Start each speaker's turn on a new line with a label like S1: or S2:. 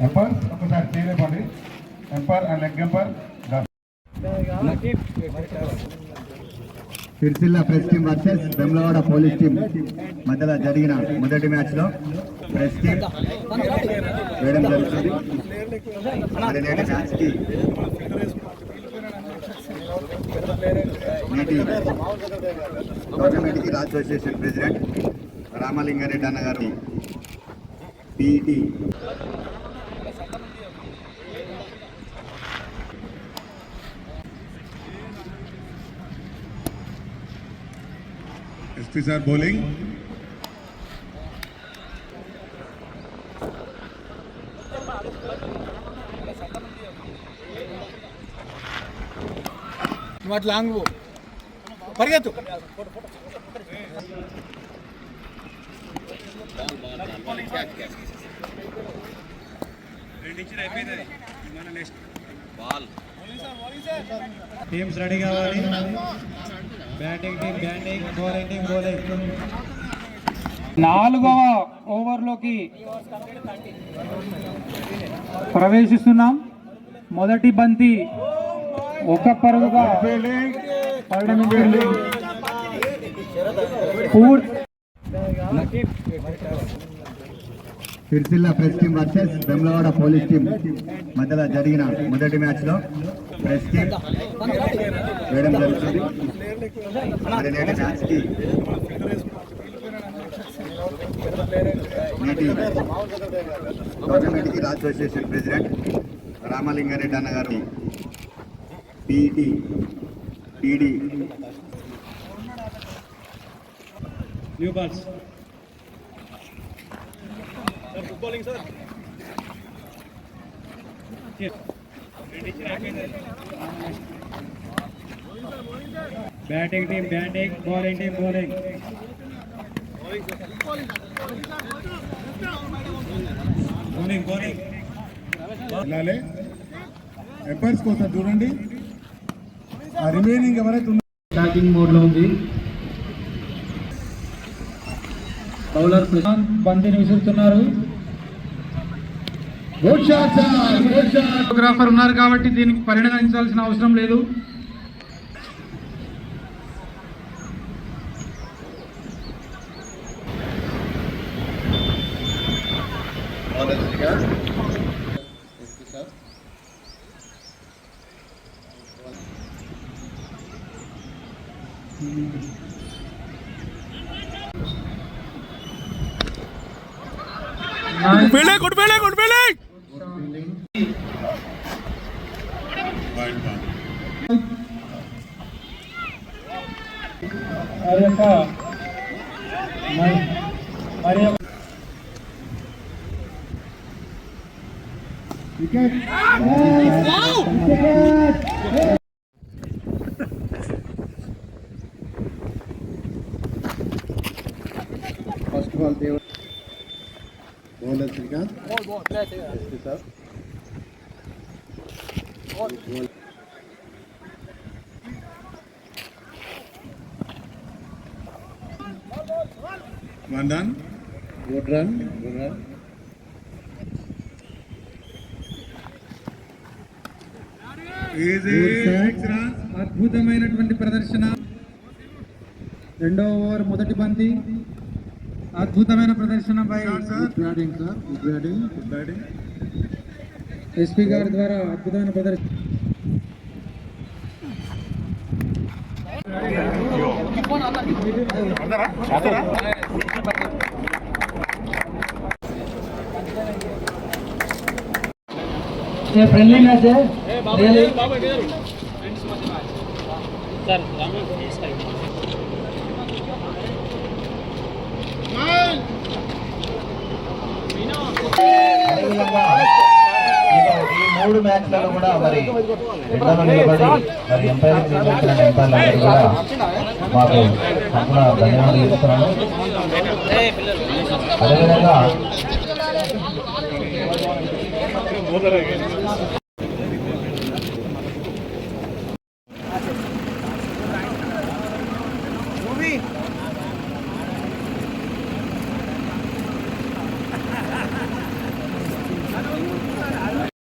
S1: Ampere ఒకసారి చేయలేపండి umpire and leg umpire
S2: Sirisilla press team versus Vemulawada police team మధ్యలో జరిగిన మొదటి మ్యాచ్లో ప్రెస్ టీం వేయడం జరుగుతుంది. మరి నేటి మ్యాచ్కి నేటి టోర్నమెంట్కి రాజ్ అసోసియేషన్ ప్రెసిడెంట్ రామలింగారెడ్డి అన్న గారు పీఈటీ
S1: ఎస్పీ సార్ బౌలింగ్
S3: నువ్వు అట్లా లాంగ్ పో పరిగెత్తు
S4: టీమ్స్ రెడీ కావాలి batting team batting bowling team bowling.
S5: నాలుగవ ఓవర్లోకి ప్రవేశిస్తున్నాం. మొదటి బంతి ఒక పరుగుగా
S2: Sirisilla press team versus Vemulawada police team మధ్యలో జరిగిన మొదటి మ్యాచ్లో ప్రెస్ టీం వేయడం జరుగుతుంది. మరి నేటి మ్యాచ్కి నేటి టోర్నమెంట్కి అసోసియేషన్ ప్రెసిడెంట్ రామలింగారెడ్డి అన్న గారు PET PD.
S4: New balls batting team batting bowling team bowling. Bowling bowling.
S1: వెళ్ళాలి ఎంపైర్స్ కోసం చూడండి? ఆ రిమైనింగ్ ఎవరైతే ఉన్నారో
S5: అటాకింగ్ మోడ్లో ఉంది. బౌలర్ ప్రశాంత్ బంతిని విసురుతున్నారు. ఫోటోగ్రాఫర్ ఉన్నారు కాబట్టి దీనికి పరిగణించాల్సిన అవసరం లేదు. మరి యొక్క మరి- యొక్క
S2: ఫస్ట్ బాల్ దేవ bowler
S1: Srikanth sir
S2: one done good run
S1: good run runs
S5: అద్భుతమైనటువంటి ప్రదర్శన. రెండో ఓవర్ మొదటి బంతి. అద్భుతమైన ప్రదర్శన
S2: batting sir
S1: batting batting
S5: SP గారి ద్వారా అద్భుతమైన ప్రదర్శన. ఫ్రెండ్లీ మ్యాచ్
S2: అదేవిధంగా ఇక ఈ మూడు మ్యాచ్లలో కూడా మరి ఎండలో నిలబడి మరి ఎంపైరింగ్ నిర్వహించిన ఎంపైర్లందరూ కూడా మాకు తరఫున ధన్యవాదాలు చెప్తున్నాను అదేవిధంగా vamos a ver.